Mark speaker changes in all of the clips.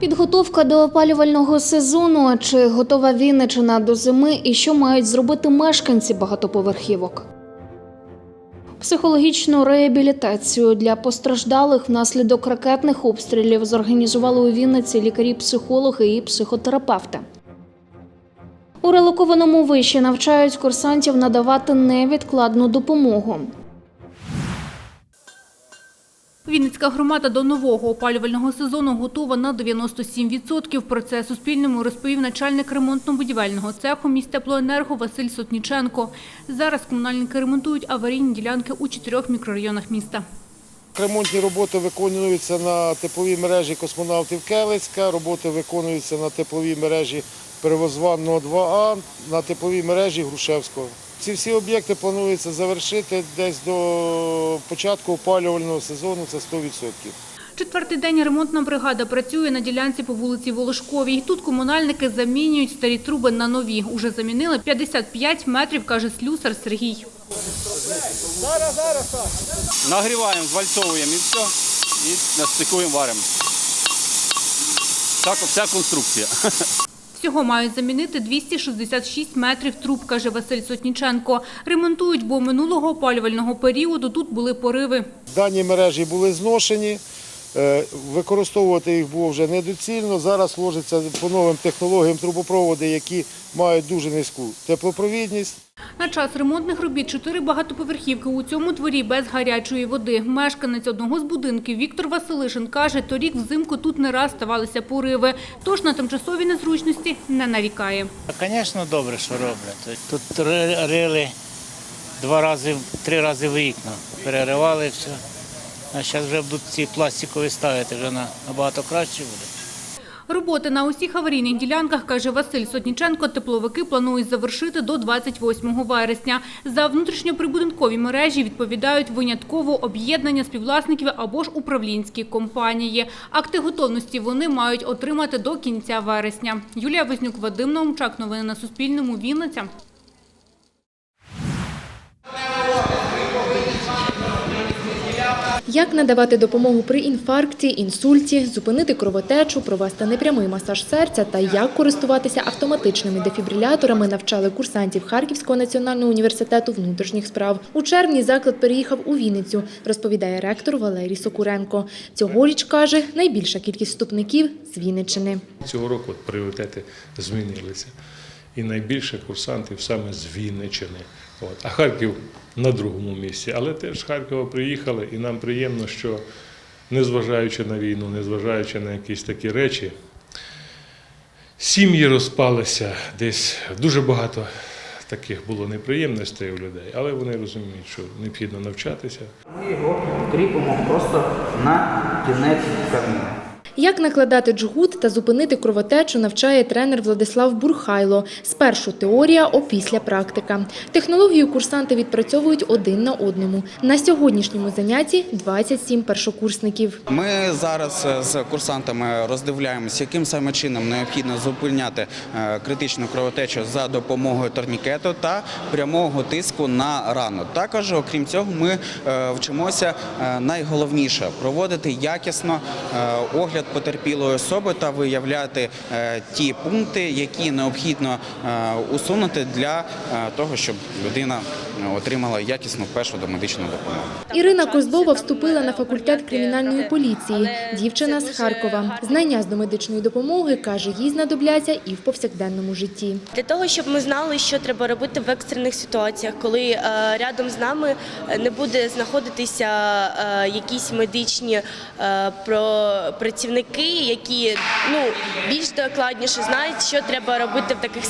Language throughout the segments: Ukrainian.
Speaker 1: Підготовка до опалювального сезону. Чи готова Вінничина до зими і що мають зробити мешканці багатоповерхівок? Психологічну реабілітацію для постраждалих внаслідок ракетних обстрілів зорганізували у Вінниці лікарі-психологи і психотерапевти. У релокованому виші навчають курсантів надавати невідкладну допомогу.
Speaker 2: Вінницька громада до нового опалювального сезону готова на 97%. Про це Суспільному розповів начальник ремонтно-будівельного цеху міськтеплоенерго Василь Сотніченко. Зараз комунальники ремонтують аварійні ділянки у чотирьох мікрорайонах міста.
Speaker 3: Ремонтні роботи виконуються на тепловій мережі космонавтів Келицька, роботи виконуються на тепловій мережі Перевозванного 2А, на тепловій мережі Грушевського. Ці всі об'єкти планується завершити десь до початку опалювального сезону, це 100%.
Speaker 2: Четвертий день ремонтна бригада працює на ділянці по вулиці Волошковій. Тут комунальники замінюють старі труби на нові. Уже замінили 55 метрів, каже слюсар Сергій.
Speaker 4: Нагріваємо, звальцовуємо і все. І настикуємо, варимо. Так, вся конструкція.
Speaker 2: Всього мають замінити 266 метрів труб, каже Василь Сотніченко. Ремонтують, бо минулого опалювального періоду тут були пориви.
Speaker 3: Дані мережі були зношені, використовувати їх було вже недоцільно. Зараз ложаться по новим технологіям трубопроводи, які мають дуже низьку теплопровідність.
Speaker 2: На час ремонтних робіт чотири багатоповерхівки у цьому дворі без гарячої води. Мешканець одного з будинків Віктор Василишин каже, торік взимку тут не раз ставалися пориви, тож на тимчасові незручності не нарікає.
Speaker 5: Звісно, добре, що роблять. Тут рили два рази, три рази в вікна, переривали все. А зараз вже будуть ці пластикові ставити, вже набагато краще буде.
Speaker 2: Роботи на усіх аварійних ділянках, каже Василь Сотніченко, тепловики планують завершити до 28 вересня. За внутрішньоприбудинкові мережі відповідають винятково об'єднання співвласників або ж управлінські компанії. Акти готовності вони мають отримати до кінця вересня. Юлія Вознюк, Вадим Наумчак. Новини на Суспільному. Вінниця.
Speaker 6: Як надавати допомогу при інфаркті, інсульті, зупинити кровотечу, провести непрямий масаж серця та як користуватися автоматичними дефібриляторами навчали курсантів Харківського національного університету внутрішніх справ. У червні заклад переїхав у Вінницю, розповідає ректор Валерій Сокуренко. Цьогоріч каже, найбільша кількість вступників з Вінниччини.
Speaker 7: Цього року пріоритети змінилися. І найбільше курсантів саме з Вінниччини. От. А Харків на другому місці. Але теж з Харкова приїхали, і нам приємно, що незважаючи на війну, незважаючи на якісь такі речі, сім'ї розпалися, десь дуже багато таких було неприємностей у людей, але вони розуміють, що необхідно навчатися.
Speaker 8: Ми його кріпимо просто на кінець тканини.
Speaker 6: Як накладати джгут та зупинити кровотечу, навчає тренер Владислав Бурхайло. Спершу теорія, опісля практика. Технологію курсанти відпрацьовують один на одному. На сьогоднішньому занятті 27 першокурсників.
Speaker 9: Ми зараз е, з курсантами роздивляємося, яким саме чином необхідно зупиняти е, критичну кровотечу за допомогою турнікету та прямого тиску на рану. Також, окрім цього, ми е, вчимося найголовніше проводити якісно огляд потерпілої особи та виявляти е, ті пункти, які необхідно е, усунути для е, того, щоб людина отримала якісну першу домедичну допомогу.
Speaker 6: Ірина Козлова вступила на факультет кримінальної поліції. Дівчина з Харкова. Знання з домедичної допомоги, каже, їй знадобляться і в повсякденному житті.
Speaker 10: Для того, щоб ми знали, що треба робити в екстрених ситуаціях, коли е, рядом з нами е, не буде знаходитися е, якісь медичні працівники, які ну більш докладніше знають, що треба робити в таких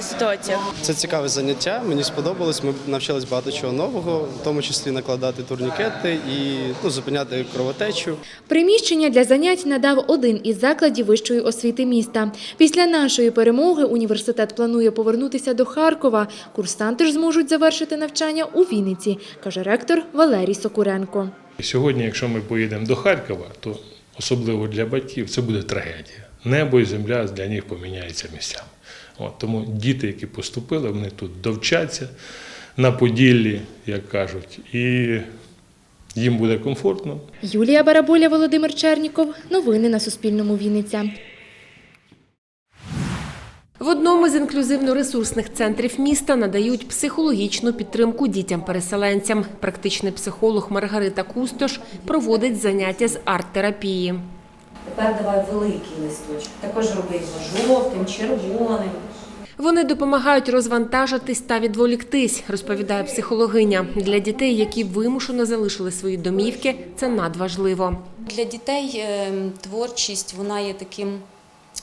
Speaker 10: ситуаціях.
Speaker 11: Це цікаве заняття. Мені сподобалось. Ми навчились багато чого нового, в тому числі накладати турнікети і ну, зупиняти кровотечу.
Speaker 6: Приміщення для занять надав один із закладів вищої освіти міста. Після нашої перемоги університет планує повернутися до Харкова. Курсанти ж зможуть завершити навчання у Вінниці, каже ректор Валерій Сокуренко.
Speaker 7: Сьогодні, якщо ми поїдемо до Харкова, то особливо для батьків це буде трагедія. Небо і земля для них поміняються місцями. От, тому діти, які поступили, вони тут довчаться на Поділлі, як кажуть, і їм буде комфортно.
Speaker 6: Юлія Бараболя, Володимир Черніков. Новини на Суспільному. Вінниця.
Speaker 12: В одному з інклюзивно-ресурсних центрів міста надають психологічну підтримку дітям-переселенцям. Практичний психолог Маргарита Кустош проводить заняття з арт-терапії.
Speaker 13: Тепер давай великий листочок. Також роби його жовтим, червоним.
Speaker 12: Вони допомагають розвантажитись та відволіктись, розповідає психологиня. Для дітей, які вимушено залишили свої домівки, це надважливо.
Speaker 13: Для дітей е, творчість вона є таким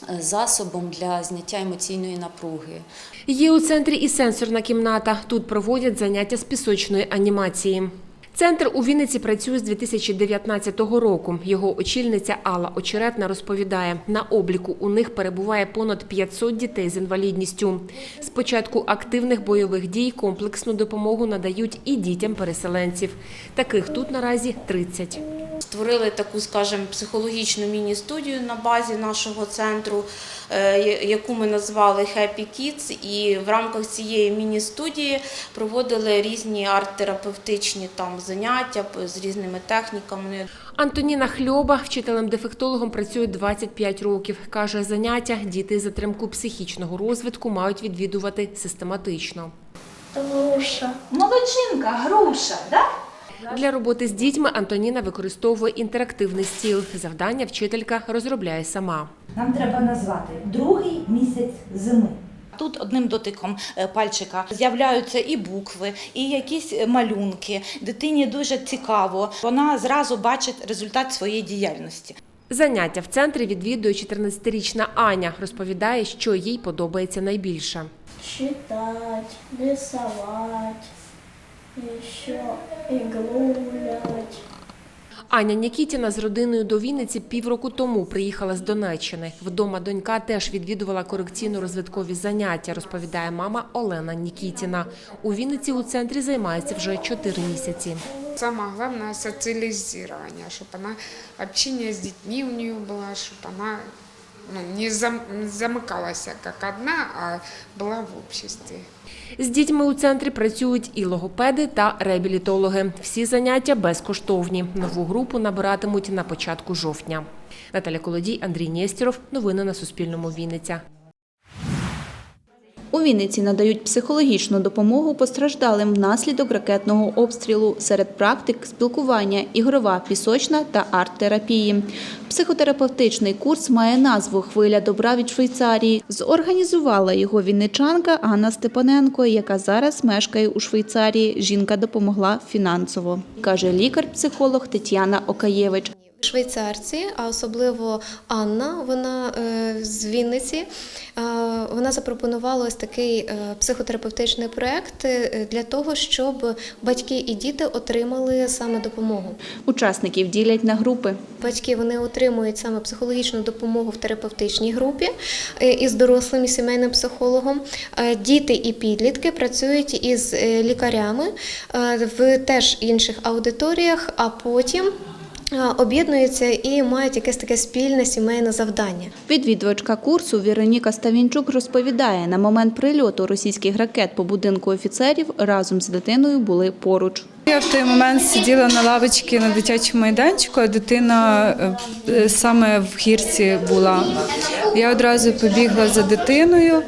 Speaker 13: е, засобом для зняття емоційної напруги.
Speaker 12: Є у центрі і сенсорна кімната. Тут проводять заняття з пісочної анімації. Центр у Вінниці працює з 2019 року. Його очільниця Алла Очеретна розповідає, на обліку у них перебуває понад 500 дітей з інвалідністю. З початку активних бойових дій комплексну допомогу надають і дітям переселенців. Таких тут наразі 30.
Speaker 10: Створили таку, скажімо, психологічну міні-студію на базі нашого центру, е, яку ми назвали Happy Kids. І в рамках цієї міні-студії проводили різні арт-терапевтичні там заняття з різними техніками.
Speaker 12: Антоніна Хльоба, вчителем-дефектологом, працює 25 років. Каже, заняття діти з затримку психічного розвитку мають відвідувати систематично.
Speaker 14: Груша. Молодчинка, груша, да?
Speaker 12: Для роботи з дітьми Антоніна використовує інтерактивний стіл. Завдання вчителька розробляє сама.
Speaker 14: Нам треба назвати другий місяць зими.
Speaker 15: Тут одним дотиком е, пальчика з'являються і букви, і якісь е, малюнки. Дитині дуже цікаво. Вона зразу бачить результат своєї діяльності.
Speaker 12: Заняття в центрі відвідує 14-річна Аня. Розповідає, що їй подобається найбільше.
Speaker 14: Читать, рисовать, еще иглу гулять.
Speaker 12: Аня Нікітіна з родиною до Вінниці півроку тому приїхала з Донеччини. Вдома донька теж відвідувала корекційно-розвиткові заняття, розповідає мама Олена Нікітіна. У Вінниці у центрі займається вже 4 місяці.
Speaker 16: Самое главное социализирование, чтобы она общение с детьми у нее было, чтобы она ну, не зам- не замыкалась как одна, а была в обществе.
Speaker 12: З дітьми у центрі працюють і логопеди та реабілітологи. Всі заняття безкоштовні. Нову групу набиратимуть на початку жовтня. Наталя Колодій, Андрій Нєстєров. Новини на Суспільному. Вінниця.
Speaker 17: У Вінниці надають психологічну допомогу постраждалим внаслідок ракетного обстрілу серед практик спілкування, ігрова, пісочна та арт-терапії. Психотерапевтичний курс має назву Хвиля добра від Швейцарії. Зорганізувала його вінничанка Анна Степаненко, яка зараз мешкає у Швейцарії. Жінка допомогла фінансово, каже лікар-психолог Тетяна Окаєвич.
Speaker 18: Швейцарці, а особливо Анна, вона е, з Вінниці. е, Вона запропонувала ось такий е, психотерапевтичний проект для того, щоб батьки і діти отримали саме допомогу.
Speaker 17: Учасників ділять на групи.
Speaker 18: Батьки вони отримують саме психологічну допомогу в терапевтичній групі із дорослим і сімейним психологом. Діти і підлітки працюють із лікарями в теж інших аудиторіях, а потім. Об'єднуються і мають якесь таке спільне сімейне завдання.
Speaker 17: Відвідувачка курсу Вероніка Ставінчук розповідає, на момент прильоту російських ракет по будинку офіцерів разом з дитиною були поруч.
Speaker 19: Я в той момент сиділа на лавочці на дитячому майданчику, а дитина е, е, саме в гірці була. Я одразу побігла за дитиною,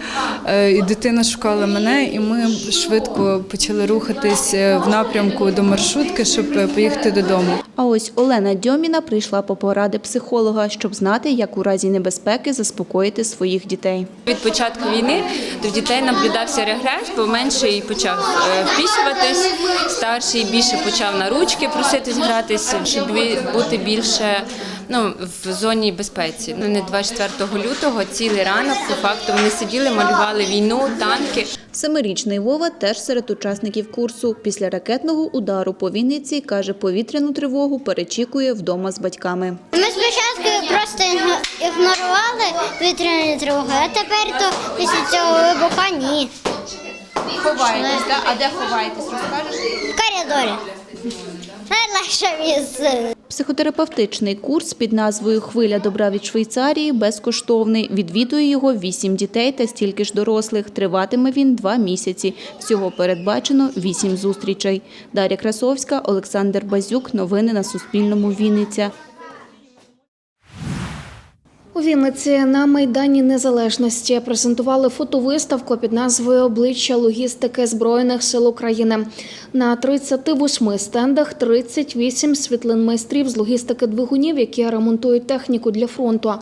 Speaker 19: е, і дитина шукала мене, і ми швидко почали рухатись е, в напрямку до маршрутки, щоб е, поїхати додому.
Speaker 17: А ось Олена Дьоміна прийшла по поради психолога, щоб знати, як у разі небезпеки заспокоїти своїх дітей.
Speaker 20: Від початку війни до дітей наблюдався регрес, бо менший почав впісюватись, старший більше почав на ручки проситись гратись, щоб бути більше ну, в зоні безпеці. Ну, не 24 лютого, цілий ранок, по факту, вони сиділи, малювали війну, танки.
Speaker 17: Семирічний Вова теж серед учасників курсу. Після ракетного удару по Вінниці, каже, повітряну тривогу перечікує вдома з батьками.
Speaker 21: Ми спочатку просто ігнорували повітряні тривоги, а тепер то після цього вибуха ні.
Speaker 22: Ховаєтесь, так? А де ховаєтесь, розкажеш?
Speaker 21: В коридорі.
Speaker 17: Психотерапевтичний курс під назвою Хвиля добра від Швейцарії безкоштовний. Відвідує його вісім дітей та стільки ж дорослих. Триватиме він два місяці. Всього передбачено вісім зустрічей. Дар'я Красовська, Олександр Базюк. Новини на Суспільному. Вінниця.
Speaker 23: У Вінниці на Майдані Незалежності презентували фотовиставку під назвою Обличчя логістики Збройних сил України. На 38 стендах 38 світлин майстрів з логістики двигунів, які ремонтують техніку для фронту.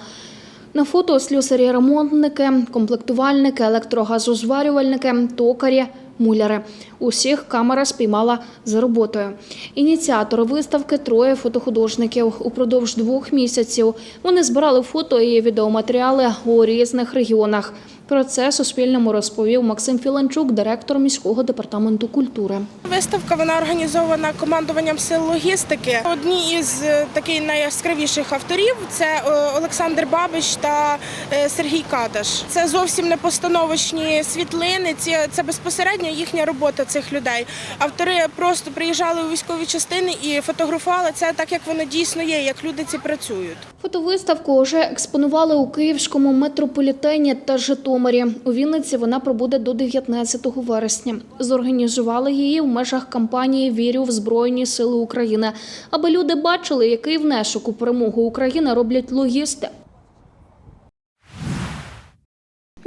Speaker 23: На фото слюсарі-ремонтники, комплектувальники, електрогазозварювальники, токарі, муляри. Усіх камера спіймала за роботою. Ініціатори виставки троє фотохудожників. Упродовж двох місяців вони збирали фото і відеоматеріали у різних регіонах. Про це Суспільному розповів Максим Філанчук, директор міського департаменту культури.
Speaker 24: Виставка вона організована командуванням сил логістики. Одні із е, таких найяскравіших авторів це е, Олександр Бабич та е, Сергій Кадаш. Це зовсім не постановочні світлини. Це, це безпосередньо їхня робота цих людей. Автори просто приїжджали у військові частини і фотографували це так, як воно дійсно є, як люди ці працюють.
Speaker 23: Фотовиставку вже експонували у Київському метрополітені та Житомирі. У Вінниці вона пробуде до 19 вересня. Зорганізували її в межах кампанії Вірю в Збройні Сили України, аби люди бачили, який внесок у перемогу України роблять логісти.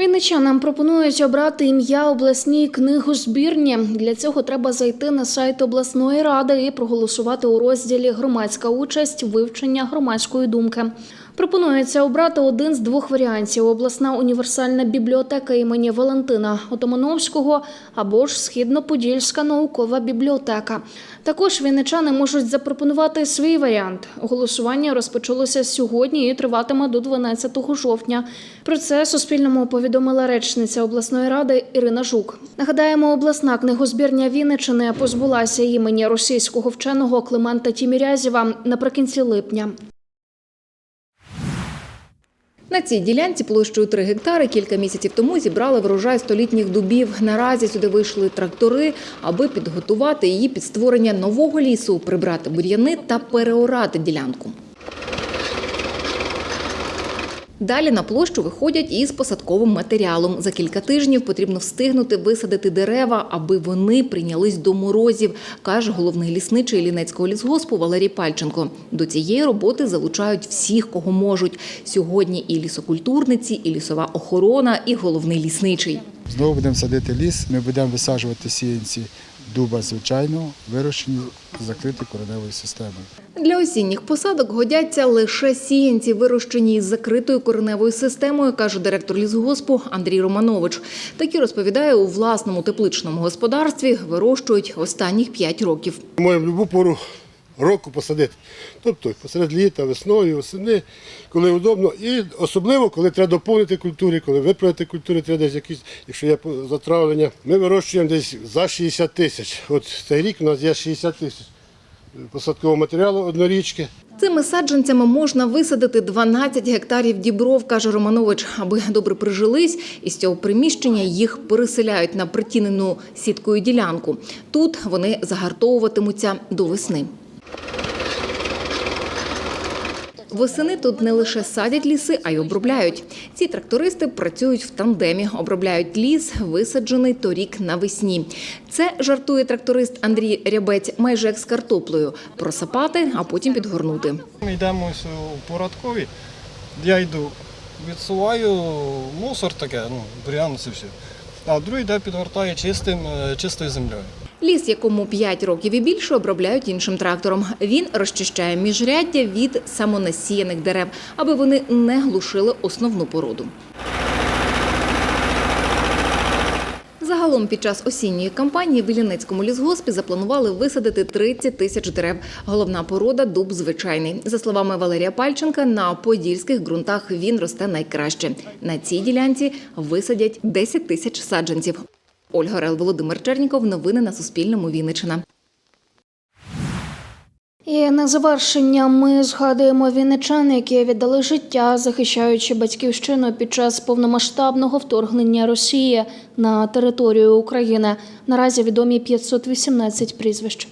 Speaker 23: Вінничанам пропонують обрати ім'я обласній книгозбірні. Для цього треба зайти на сайт обласної ради і проголосувати у розділі Громадська участь вивчення громадської думки. Пропонується обрати один з двох варіантів: обласна універсальна бібліотека імені Валентина Отомановського або ж Східно-Подільська наукова бібліотека. Також вінничани можуть запропонувати свій варіант. Голосування розпочалося сьогодні і триватиме до 12 жовтня. Про це Суспільному повідомила речниця обласної ради Ірина Жук. Нагадаємо, обласна книгозбірня Вінничини позбулася імені російського вченого Климента Тімірязєва наприкінці липня.
Speaker 25: На цій ділянці площею 3 гектари кілька місяців тому зібрали врожай столітніх дубів. Наразі сюди вийшли трактори, аби підготувати її під створення нового лісу, прибрати бур'яни та переорати ділянку. Далі на площу виходять із посадковим матеріалом. За кілька тижнів потрібно встигнути висадити дерева, аби вони прийнялись до морозів, каже головний лісничий Лінецького лісгоспу Валерій Пальченко. До цієї роботи залучають всіх, кого можуть. Сьогодні і лісокультурниці, і лісова охорона, і головний лісничий.
Speaker 26: Знову будемо садити ліс, ми будемо висаджувати сіянці дуба звичайного, вирощені закритою кореневою системою.
Speaker 25: Для осінніх посадок годяться лише сіянці, вирощені із закритою кореневою системою, каже директор лісгоспу Андрій Романович. Такі розповідає, у власному тепличному господарстві вирощують останніх 5 років.
Speaker 27: Можемо будь-яку пору року посадити. Тобто посеред літа, весною, восени, коли удобно. І особливо, коли треба доповнити культури, коли виправити культури, треба десь якісь, якщо є затравлення. Ми вирощуємо десь за 60 тисяч. От цей рік у нас є 60 тисяч посадкового матеріалу однорічки.
Speaker 25: Цими саджанцями можна висадити 12 гектарів дібров, каже Романович, аби добре прижились. Із цього приміщення їх переселяють на притінену сіткою ділянку. Тут вони загартовуватимуться до весни. Восени тут не лише садять ліси, а й обробляють. Ці трактористи працюють в тандемі, обробляють ліс, висаджений торік навесні. Це жартує тракторист Андрій Рябець майже як з картоплею – просапати, а потім підгорнути.
Speaker 28: Ми йдемо ось у порядкові, я йду, відсуваю мусор таке, ну, бур'ян це все. А другий йде підгортає чистим, е, чистою землею.
Speaker 25: Ліс, якому 5 років і більше, обробляють іншим трактором. Він розчищає міжряддя від самонасіяних дерев, аби вони не глушили основну породу. Загалом під час осінньої кампанії в Іллінецькому лісгоспі запланували висадити 30 тисяч дерев. Головна порода дуб звичайний. За словами Валерія Пальченка, на подільських ґрунтах він росте найкраще. На цій ділянці висадять 10 тисяч саджанців. Ольга Рел, Володимир Черніков. Новини на Суспільному. Вінниччина.
Speaker 23: І на завершення ми згадуємо вінничан, які віддали життя, захищаючи батьківщину під час повномасштабного вторгнення Росії на територію України. Наразі відомі 518 прізвищ.